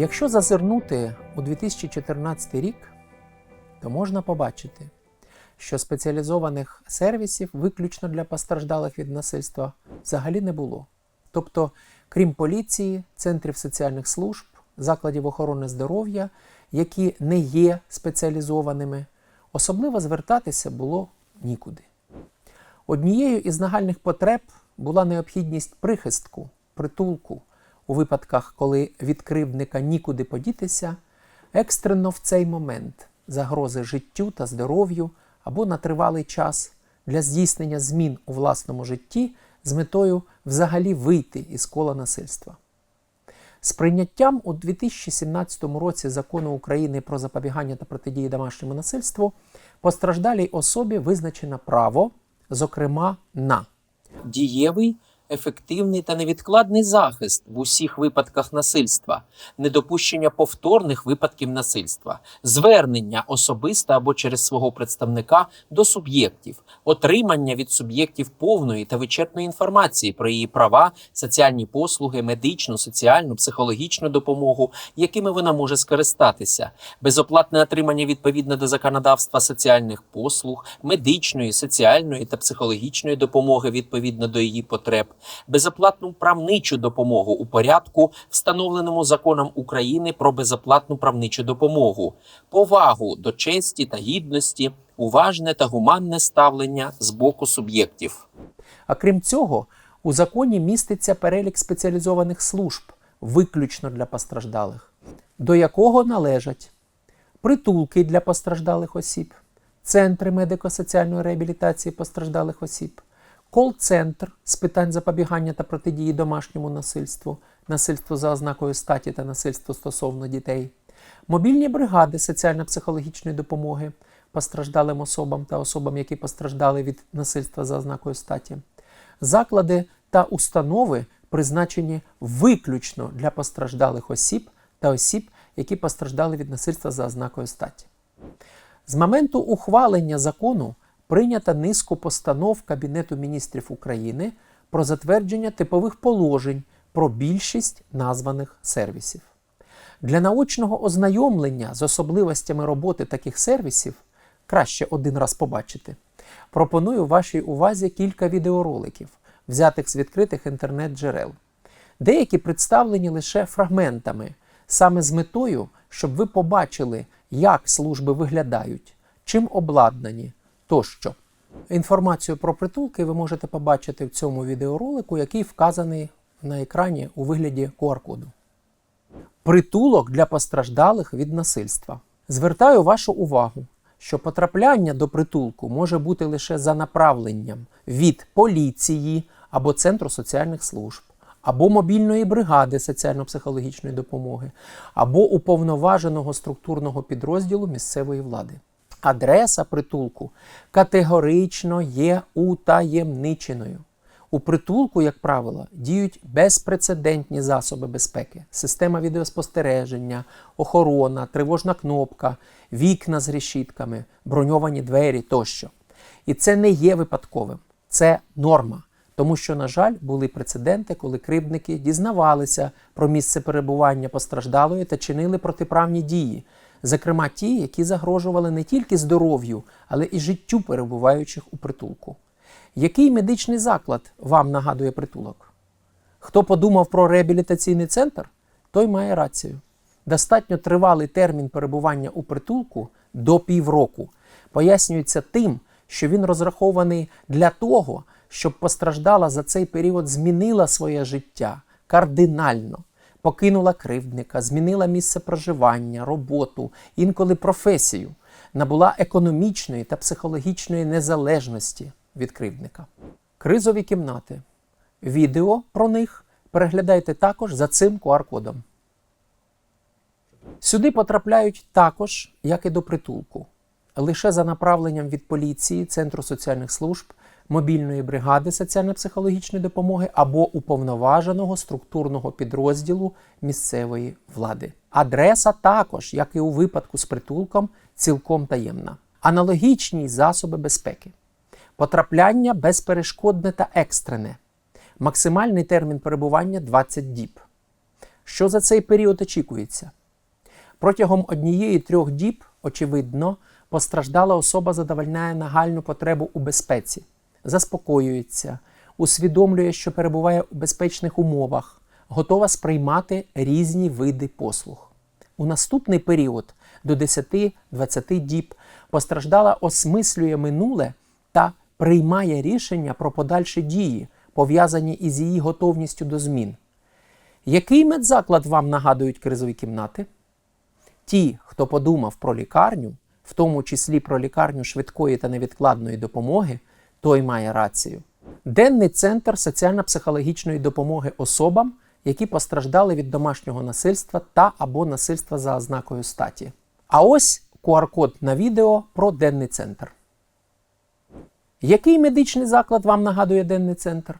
Якщо зазирнути у 2014 рік, то можна побачити, що спеціалізованих сервісів виключно для постраждалих від насильства взагалі не було. Тобто, крім поліції, центрів соціальних служб, закладів охорони здоров'я, які не є спеціалізованими, особливо звертатися було нікуди. Однією із нагальних потреб була необхідність прихистку, притулку у випадках, коли від кривдника нікуди подітися, екстрено в цей момент загрози життю та здоров'ю або на тривалий час для здійснення змін у власному житті з метою взагалі вийти із кола насильства. З прийняттям у 2017 році закону України про запобігання та протидії домашньому насильству постраждалій особі визначено право, зокрема, на дієвий, ефективний та невідкладний захист в усіх випадках насильства, недопущення повторних випадків насильства, звернення особисто або через свого представника до суб'єктів, отримання від суб'єктів повної та вичерпної інформації про її права, соціальні послуги, медичну, соціальну, психологічну допомогу, якими вона може скористатися, безоплатне отримання відповідно до законодавства соціальних послуг, медичної, соціальної та психологічної допомоги відповідно до її потреб, безоплатну правничу допомогу у порядку, встановленому законом України про безоплатну правничу допомогу, повагу до честі та гідності, уважне та гуманне ставлення з боку суб'єктів. А крім цього, у законі міститься перелік спеціалізованих служб, виключно для постраждалих, до якого належать притулки для постраждалих осіб, центри медико-соціальної реабілітації постраждалих осіб, кол-центр з питань запобігання та протидії домашньому насильству, насильству за ознакою статі та насильству стосовно дітей, мобільні бригади соціально-психологічної допомоги постраждалим особам та особам, які постраждали від насильства за ознакою статі, заклади та установи, призначені виключно для постраждалих осіб та осіб, які постраждали від насильства за ознакою статі. З моменту ухвалення закону прийнята низку постанов Кабінету міністрів України про затвердження типових положень про більшість названих сервісів. Для наочного ознайомлення з особливостями роботи таких сервісів краще один раз побачити. Пропоную вашій увазі кілька відеороликів, взятих з відкритих інтернет-джерел. Деякі представлені лише фрагментами, саме з метою, щоб ви побачили, як служби виглядають, чим обладнані тощо. Інформацію про притулки ви можете побачити в цьому відеоролику, який вказаний на екрані у вигляді QR-коду. Притулок для постраждалих від насильства. Звертаю вашу увагу, що потрапляння до притулку може бути лише за направленням від поліції або Центру соціальних служб, або мобільної бригади соціально-психологічної допомоги, або уповноваженого структурного підрозділу місцевої влади. Адреса притулку категорично є утаємниченою. У притулку, як правило, діють безпрецедентні засоби безпеки: система відеоспостереження, охорона, тривожна кнопка, вікна з решітками, броньовані двері тощо. І це не є випадковим, це норма. Тому що, на жаль, були прецеденти, коли кривдники дізнавалися про місце перебування постраждалої та чинили протиправні дії, зокрема ті, які загрожували не тільки здоров'ю, але і життю перебуваючих у притулку. Який медичний заклад вам нагадує притулок? Хто подумав про реабілітаційний центр, той має рацію. Достатньо тривалий термін перебування у притулку до півроку пояснюється тим, що він розрахований для того, щоб постраждала за цей період змінила своє життя кардинально, покинула кривдника, змінила місце проживання, роботу, інколи професію, набула економічної та психологічної незалежності від кривдника. Кризові кімнати. Відео про них переглядайте також за цим QR-кодом. Сюди потрапляють також, як і до притулку, лише за направленням від поліції, Центру соціальних служб, мобільної бригади соціально-психологічної допомоги або уповноваженого структурного підрозділу місцевої влади. Адреса також, як і у випадку з притулком, цілком таємна. Аналогічні засоби безпеки. Потрапляння безперешкодне та екстрене. Максимальний термін перебування 20 діб. Що за цей період очікується? Протягом однієї трьох діб, очевидно, постраждала особа задовольняє нагальну потребу у безпеці, заспокоюється, усвідомлює, що перебуває у безпечних умовах, готова сприймати різні види послуг. У наступний період до 10-20 діб постраждала осмислює минуле та приймає рішення про подальші дії, пов'язані із її готовністю до змін. Який медзаклад вам нагадують кризові кімнати? Ті, хто подумав про лікарню, в тому числі про лікарню швидкої та невідкладної допомоги, той має рацію. Денний центр соціально-психологічної допомоги особам, які постраждали від домашнього насильства та або насильства за ознакою статі. А ось QR-код на відео про денний центр. Який медичний заклад вам нагадує денний центр?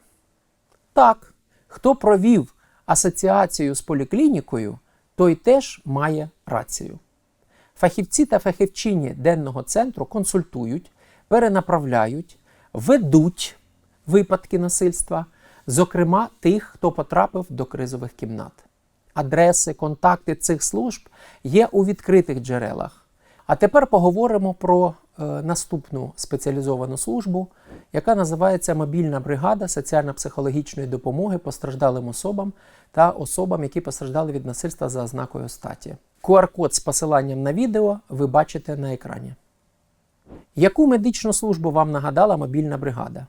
Так, хто провів асоціацію з поліклінікою, той теж має рацію. Фахівці та фахівчині денного центру консультують, перенаправляють, ведуть випадки насильства, зокрема тих, хто потрапив до кризових кімнат. Адреси, контакти цих служб є у відкритих джерелах. А тепер поговоримо про е, наступну спеціалізовану службу, яка називається Мобільна бригада соціально-психологічної допомоги постраждалим особам та особам, які постраждали від насильства за ознакою статі. QR-код з посиланням на відео ви бачите на екрані. Яку медичну службу вам нагадала мобільна бригада?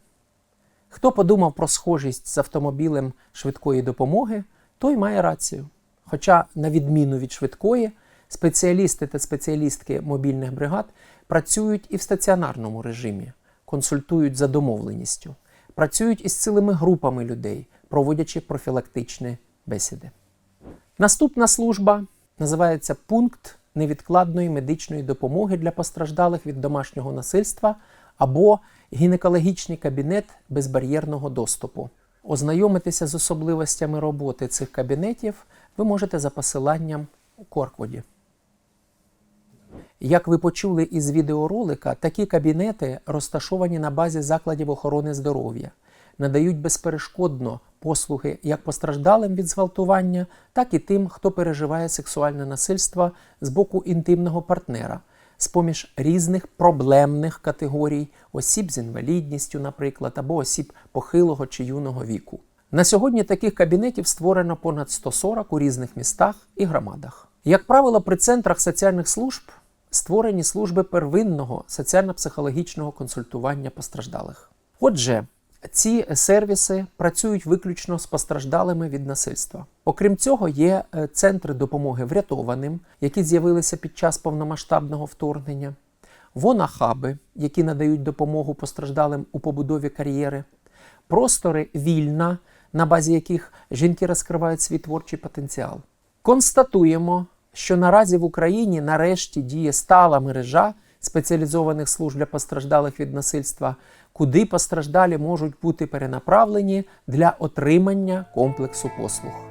Хто подумав про схожість з автомобілем швидкої допомоги, той має рацію. Хоча, на відміну від швидкої, спеціалісти та спеціалістки мобільних бригад працюють і в стаціонарному режимі, консультують за домовленістю, працюють із цілими групами людей, проводячи профілактичні бесіди. Наступна служба називається пункт невідкладної медичної допомоги для постраждалих від домашнього насильства або гінекологічний кабінет безбар'єрного доступу. Ознайомитися з особливостями роботи цих кабінетів ви можете за посиланням у QR-коді. Як ви почули із відеоролика, такі кабінети розташовані на базі закладів охорони здоров'я, надають безперешкодно послуги як постраждалим від зґвалтування, так і тим, хто переживає сексуальне насильство з боку інтимного партнера, з поміж різних проблемних категорій осіб з інвалідністю, наприклад, або осіб похилого чи юного віку. На сьогодні таких кабінетів створено понад 140 у різних містах і громадах. Як правило, при центрах соціальних служб створені служби первинного соціально-психологічного консультування постраждалих. Отже, ці сервіси працюють виключно з постраждалими від насильства. Окрім цього, є е, центри допомоги врятованим, які з'явилися під час повномасштабного вторгнення, вонахаби, які надають допомогу постраждалим у побудові кар'єри, простори вільна, на базі яких жінки розкривають свій творчий потенціал. Констатуємо, що наразі в Україні нарешті діє стала мережа спеціалізованих служб для постраждалих від насильства, куди постраждалі можуть бути перенаправлені для отримання комплексу послуг.